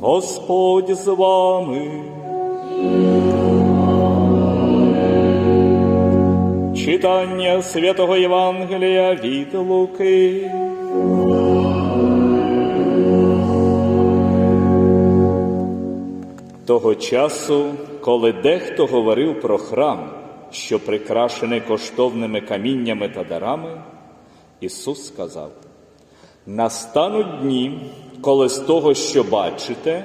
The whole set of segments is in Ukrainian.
Господь з вами. Читання святого Євангелія від Луки. Того часу, коли дехто говорив про храм, що прикрашений коштовними каміннями та дарами, Ісус сказав: Настануть дні, коли з того, що бачите,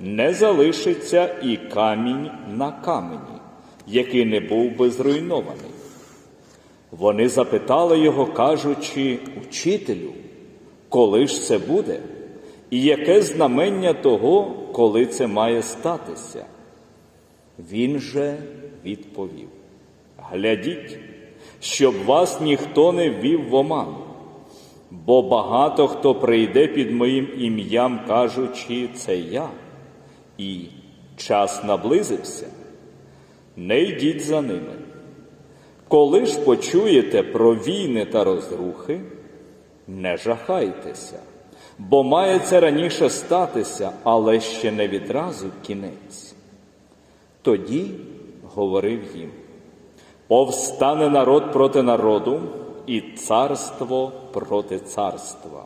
не залишиться і камінь на камені, який не був би зруйнований. Вони запитали його, кажучи, Учителю, коли ж це буде? І яке знамення того, коли це має статися? Він же відповів: Глядіть, щоб вас ніхто не ввів в оману, бо багато хто прийде під моїм ім'ям, кажучи, це я, і час наблизився. Не йдіть за ними. Коли ж почуєте про війни та розрухи, не жахайтеся, бо має це раніше статися, але ще не відразу кінець. Тоді говорив їм: повстане народ проти народу, і царство проти царства,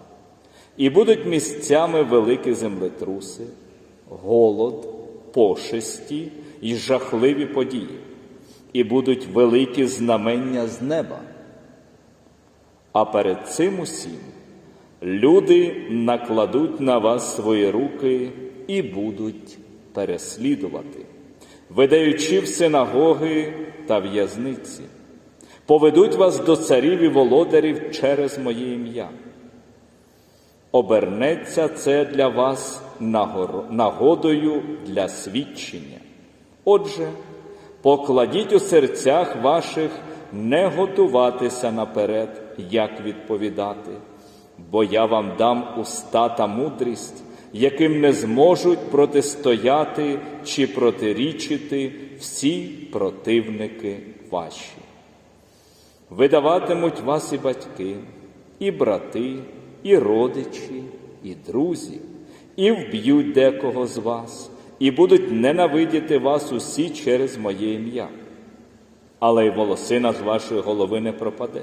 і будуть місцями великі землетруси, голод, пошесті і жахливі події, і будуть великі знамення з неба. А перед цим усім люди накладуть на вас свої руки і будуть переслідувати, видаючи в синагоги та в'язниці, поведуть вас до царів і володарів через моє ім'я. Обернеться це для вас нагодою для свідчення. Отже, покладіть у серцях ваших не готуватися наперед, як відповідати, бо я вам дам уста та мудрість, яким не зможуть протистояти чи протирічити всі противники ваші. Видаватимуть вас і батьки, і брати, і родичі, і друзі, і вб'ють декого з вас, і будуть ненавидіти вас усі через моє ім'я. Але й волосина з вашої голови не пропаде.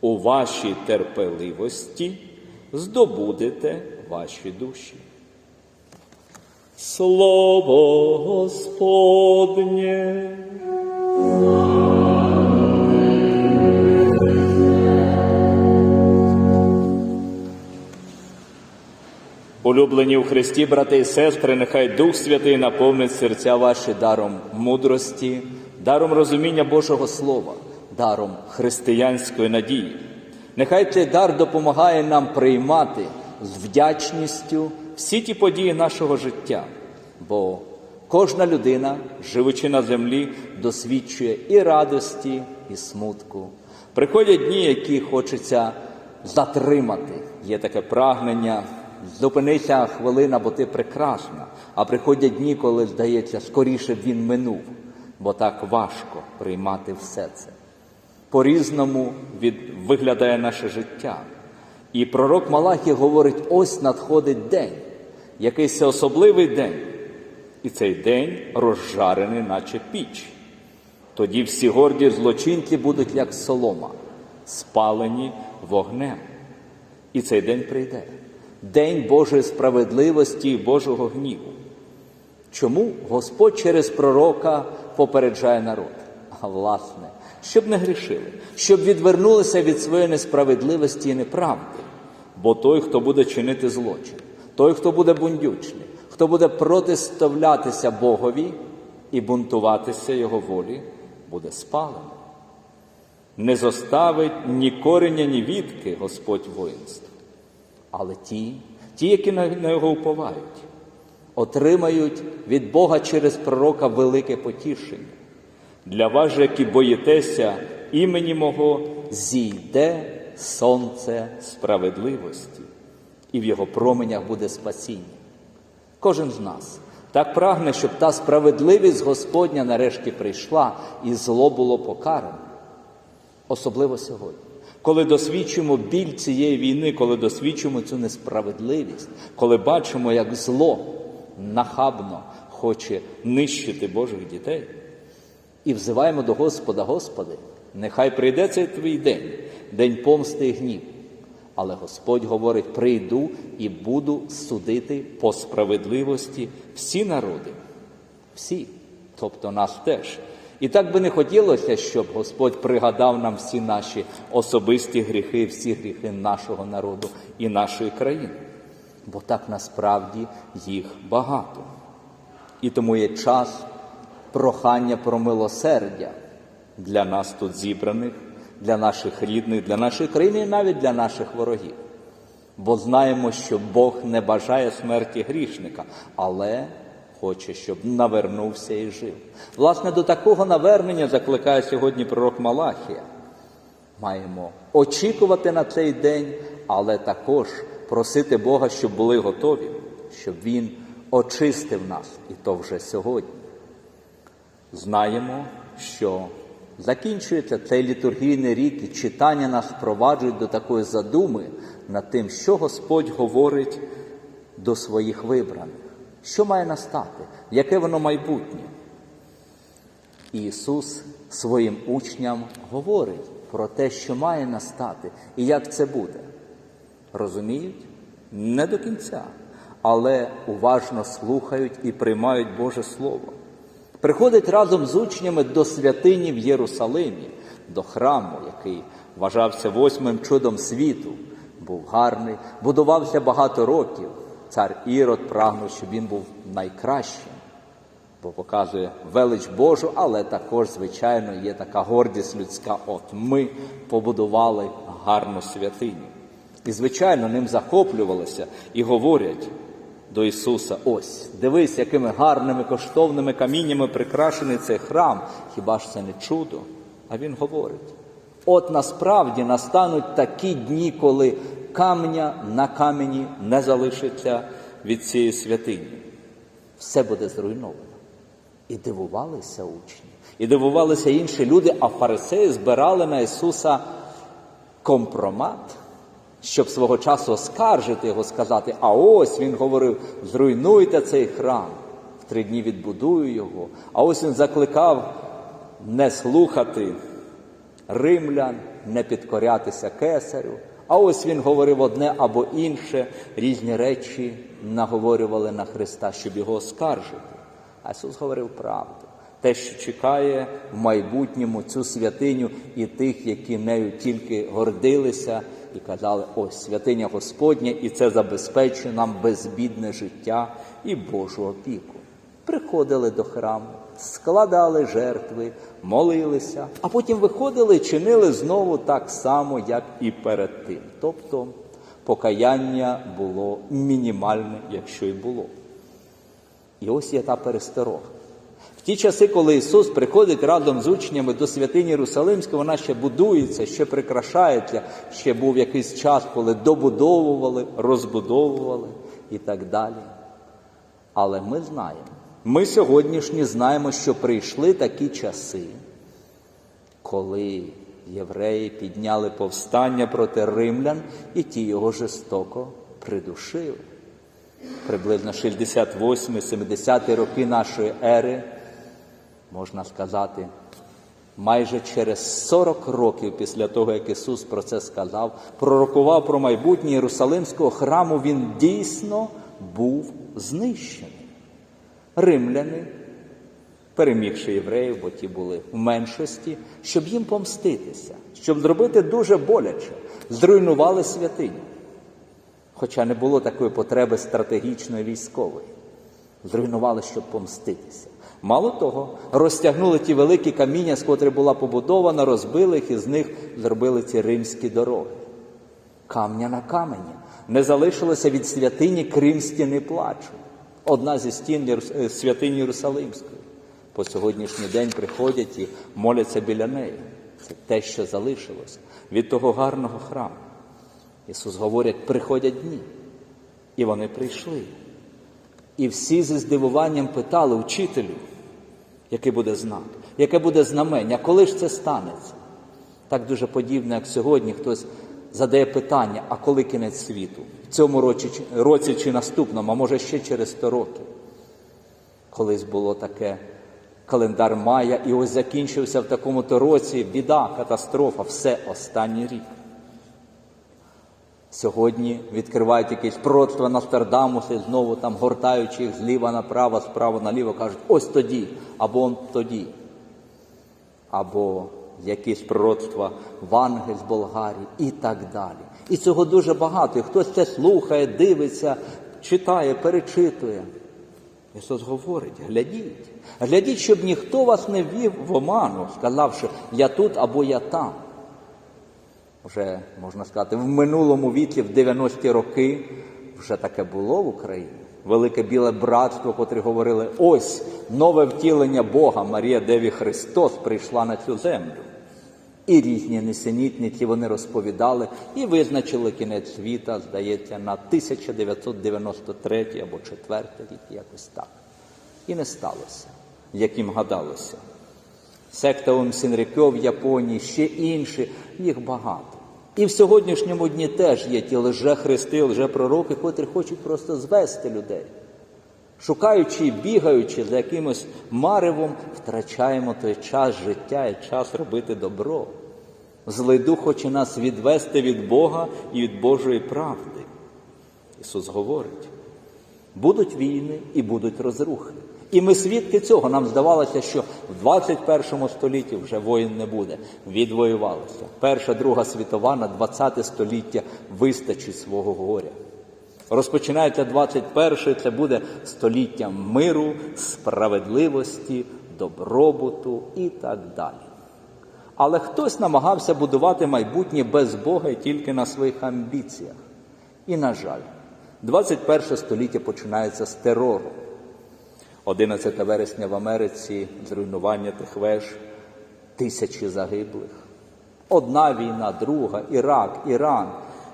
У вашій терпеливості здобудете ваші душі. Слово Господнє. Улюблені у Христі, брати і сестри, нехай Дух Святий наповнить серця ваші даром мудрості, даром розуміння Божого Слова, даром християнської надії. Нехай цей дар допомагає нам приймати з вдячністю всі ті події нашого життя, бо кожна людина, живучи на землі, досвідчує і радості, і смутку. Приходять дні, які хочеться затримати. Є таке прагнення. Зупинися хвилина, бо ти прекрасна. А приходять дні, коли здається, скоріше б він минув, бо так важко приймати все це. По-різному виглядає наше життя. І пророк Малахій говорить: ось надходить день, якийсь особливий день. І цей день розжарений, наче піч. Тоді всі горді злочинці будуть як солома, спалені вогнем. І цей день прийде день Божої справедливості і Божого гніву. Чому Господь через пророка попереджає народ? А власне, щоб не грішили, щоб відвернулися від своєї несправедливості і неправди. Бо той, хто буде чинити злочин, той, хто буде бундючний, хто буде протиставлятися Богові і бунтуватися Його волі, буде спалений. Не зоставить ні кореня, ні відки Господь воїнств. Але ті, ті, які на його уповають, отримають від Бога через пророка велике потішення. Для вас, же, які боїтеся імені мого, зійде сонце справедливості, і в його променях буде спасіння. Кожен з нас так прагне, щоб та справедливість Господня нарешті прийшла і зло було покаране. Особливо сьогодні коли досвідчуємо біль цієї війни, коли досвідчуємо цю несправедливість, коли бачимо, як зло нахабно хоче нищити Божих дітей. І взиваємо до Господа, Господи, нехай прийде цей твій день, день помсти і гнів. Але Господь говорить: прийду і буду судити по справедливості всі народи, всі, тобто нас теж. І так би не хотілося, щоб Господь пригадав нам всі наші особисті гріхи, всі гріхи нашого народу і нашої країни. Бо так насправді їх багато. І тому є час прохання про милосердя для нас тут зібраних, для наших рідних, для нашої країни і навіть для наших ворогів. Бо знаємо, що Бог не бажає смерті грішника, але хоче, щоб навернувся і жив. Власне, до такого навернення закликає сьогодні пророк Малахія. Маємо очікувати на цей день, але також просити Бога, щоб були готові, щоб Він очистив нас, і то вже сьогодні. Знаємо, що закінчується цей літургійний рік, і читання нас впроваджують до такої задуми над тим, що Господь говорить до своїх вибраних, що має настати, яке воно майбутнє. Ісус своїм учням говорить про те, що має настати і як це буде. Розуміють? Не до кінця, але уважно слухають і приймають Боже Слово. Приходить разом з учнями до святині в Єрусалимі, до храму, який вважався восьмим чудом світу, був гарний, будувався багато років. Цар Ірод прагнув, щоб він був найкращим, бо показує велич Божу, але також, звичайно, є така гордість людська. От ми побудували гарну святиню. І, звичайно, ним захоплювалися і говорять до Ісуса: ось, дивись, якими гарними коштовними каміннями прикрашений цей храм. Хіба ж це не чудо? А Він говорить: от насправді настануть такі дні, коли каменя на камені не залишиться від цієї святині. Все буде зруйновано. І дивувалися учні, і дивувалися інші люди, а фарисеї збирали на Ісуса компромат, щоб свого часу оскаржити його, сказати, а ось він говорив: зруйнуйте цей храм, в три дні відбудую його. А ось він закликав не слухати римлян, не підкорятися кесарю. А ось він говорив одне або інше, різні речі наговорювали на Христа, щоб його оскаржити. А Ісус говорив правду. Те, що чекає в майбутньому цю святиню і тих, які нею тільки гордилися і казали, ось святиня Господня, і це забезпечує нам безбідне життя і Божу опіку. Приходили до храму, складали жертви, молилися, а потім виходили і чинили знову так само, як і перед тим. Тобто покаяння було мінімальне, якщо й було. І ось є та пересторога. В ті часи, коли Ісус приходить разом з учнями до святині Єрусалимської, вона ще будується, ще прикрашається, ще був якийсь час, коли добудовували, розбудовували і так далі. Але ми знаємо, ми сьогоднішні знаємо, що прийшли такі часи, коли євреї підняли повстання проти римлян, і ті його жорстоко придушили. Приблизно 68-70 роки нашої ери, можна сказати, майже через 40 років після того, як Ісус про це сказав, пророкував про майбутнє Єрусалимського храму, він дійсно був знищений. Римляни, перемігши євреїв, бо ті були в меншості, щоб їм помститися, щоб зробити дуже боляче, зруйнували святиню. Хоча не було такої потреби стратегічної військової, зруйнували, щоб помститися. Мало того, розтягнули ті великі каміння, з котрих була побудована, розбили їх і з них зробили ці римські дороги. Камня на камені. Не залишилося від святині крім стіни плачу. Одна зі стін е, святині Єрусалимської. По сьогоднішній день приходять і моляться біля неї. Це те, що залишилось від того гарного храму. Ісус говорить, приходять дні. І вони прийшли. І всі зі здивуванням питали учителю, який буде знак, яке буде знамення, коли ж це станеться? Так дуже подібно, як сьогодні хтось задає питання, а коли кінець світу? В цьому році, році чи наступному, а може ще через 100 років. Колись було таке календар Майя, і ось закінчився в такому-то році біда, катастрофа, все останній рік. Сьогодні відкривають якісь пророцтва Нострадамуса і знову там гортаючи їх зліва направо, справа наліво, кажуть, ось тоді, або он тоді. Або якісь пророцтва Ванги з Болгарії і так далі. І цього дуже багато. І хтось це слухає, дивиться, читає, перечитує. Ісус говорить, глядіть, глядіть, щоб ніхто вас не ввів в оману, сказавши, я тут або я там. Вже, можна сказати, в минулому віці, в 90-ті роки, вже таке було в Україні. Велике біле братство, котрі говорили, ось нове втілення Бога, Марія Деві Христос прийшла на цю землю. І різні несенітниці вони розповідали і визначили кінець світа, здається, на 1993 або 4 рік, якось так. І не сталося, як їм гадалося. Секта Омсінрикьо в Японії, ще інші, їх багато. І в сьогоднішньому дні теж є ті лже-христи, лже-пророки, котрі хочуть просто звести людей. Шукаючи і бігаючи за якимось маревом, втрачаємо той час життя і час робити добро. Злий дух хоче нас відвести від Бога і від Божої правди. Ісус говорить: будуть війни і будуть розрухи. І ми свідки цього. Нам здавалося, що в 21 столітті вже воїн не буде. Відвоювалося. Перша, Друга світова на 20 століття вистачить свого горя. Розпочинається 21 це буде століття миру, справедливості, добробуту і так далі. Але хтось намагався будувати майбутнє без Бога і тільки на своїх амбіціях. І, на жаль, 21 століття починається з терору. 11 вересня в Америці зруйнування тих веж, тисячі загиблих. Одна війна, друга, Ірак, Іран,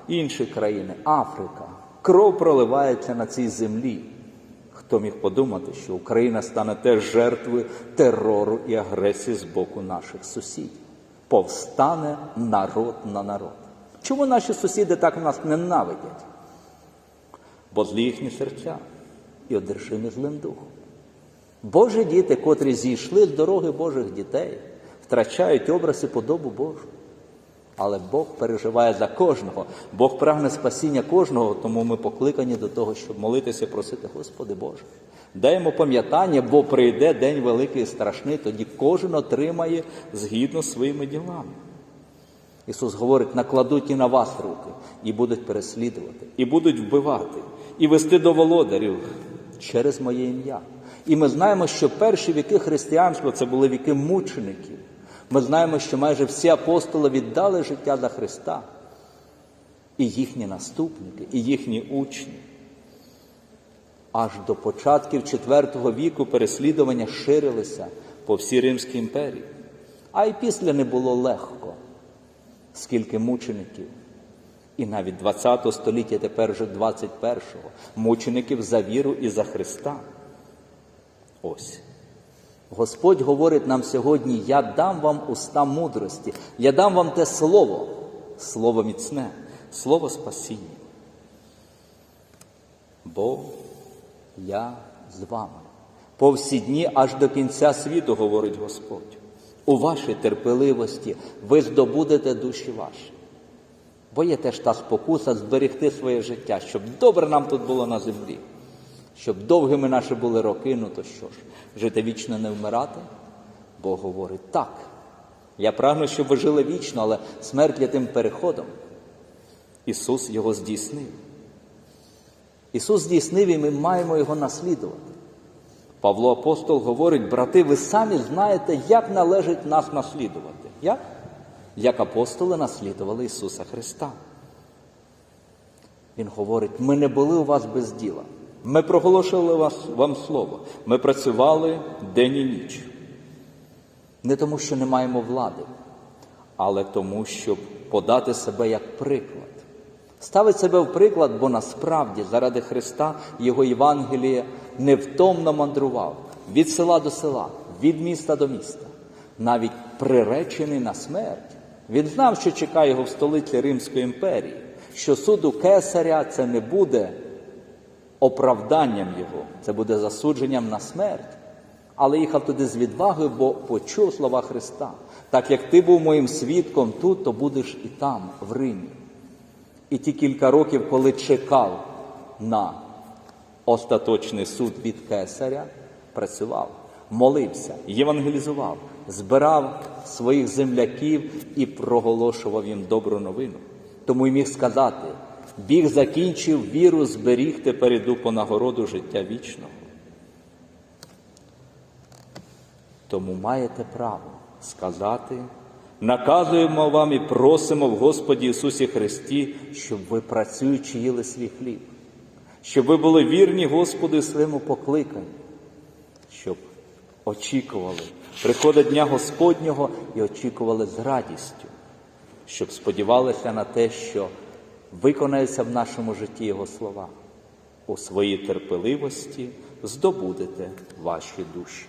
інші країни, Африка. Кров проливається на цій землі. Хто міг подумати, що Україна стане теж жертвою терору і агресії з боку наших сусідів? Повстане народ на народ. Чому наші сусіди так нас ненавидять? Бо злі їхні серця і одержимі злим духом. Божі діти, котрі зійшли з дороги Божих дітей, втрачають образ і подобу Божу. Але Бог переживає за кожного, Бог прагне спасіння кожного, тому ми покликані до того, щоб молитися і просити, Господи Боже. Даємо пам'ятання, бо прийде день великий і страшний, тоді кожен отримає згідно своїми ділами. Ісус говорить, накладуть і на вас руки, і будуть переслідувати, і будуть вбивати, і вести до володарів через моє ім'я. І ми знаємо, що перші віки християнства це були віки мучеників. Ми знаємо, що майже всі апостоли віддали життя за Христа, і їхні наступники, і їхні учні. Аж до початків IV віку переслідування ширилися по всій Римській імперії. А й після не було легко, скільки мучеників. І навіть 20 століття, тепер вже 21-го, мучеників за віру і за Христа. Ось. Господь говорить нам сьогодні: я дам вам уста мудрості, я дам вам те слово, слово міцне, слово спасіння. Бо я з вами. По всі дні аж до кінця світу, говорить Господь. У вашій терпеливості ви здобудете душі ваші. Бо є теж та спокуса зберегти своє життя, щоб добре нам тут було на землі, щоб довгими наші були роки, ну то що ж, жити вічно не вмирати? Бог говорить так. Я прагну, щоб ви жили вічно, але смерть є тим переходом. Ісус його здійснив. Ісус здійснив і ми маємо його наслідувати. Павло Апостол говорить, брати, ви самі знаєте, як належить нас наслідувати. Як? Як апостоли наслідували Ісуса Христа. Він говорить, ми не були у вас без діла. Ми проголошували вас, вам слово. Ми працювали день і ніч. Не тому, що не маємо влади, але тому, щоб подати себе як приклад. Ставить себе в приклад, бо насправді заради Христа Його Євангеліє невтомно мандрував від села до села, від міста до міста, навіть приречений на смерть. Він знав, що чекає його в столиці Римської імперії, що суду кесаря це не буде оправданням його, це буде засудженням на смерть. Але їхав туди з відвагою, бо почув слова Христа. Так як ти був моїм свідком тут, то будеш і там, в Римі. І ті кілька років, коли чекав на остаточний суд від кесаря, працював, молився, євангелізував, збирав своїх земляків і проголошував їм добру новину. Тому й міг сказати: біг закінчив, віру зберіг, тепер іду по нагороду життя вічного. Тому маєте право сказати, наказуємо вам і просимо в Господі Ісусі Христі, щоб ви працюючи їли свій хліб, щоб ви були вірні Господу і своєму покликанню, щоб очікували приходу Дня Господнього і очікували з радістю, щоб сподівалися на те, що виконаються в нашому житті Його слова. У своїй терпеливості здобудете ваші душі.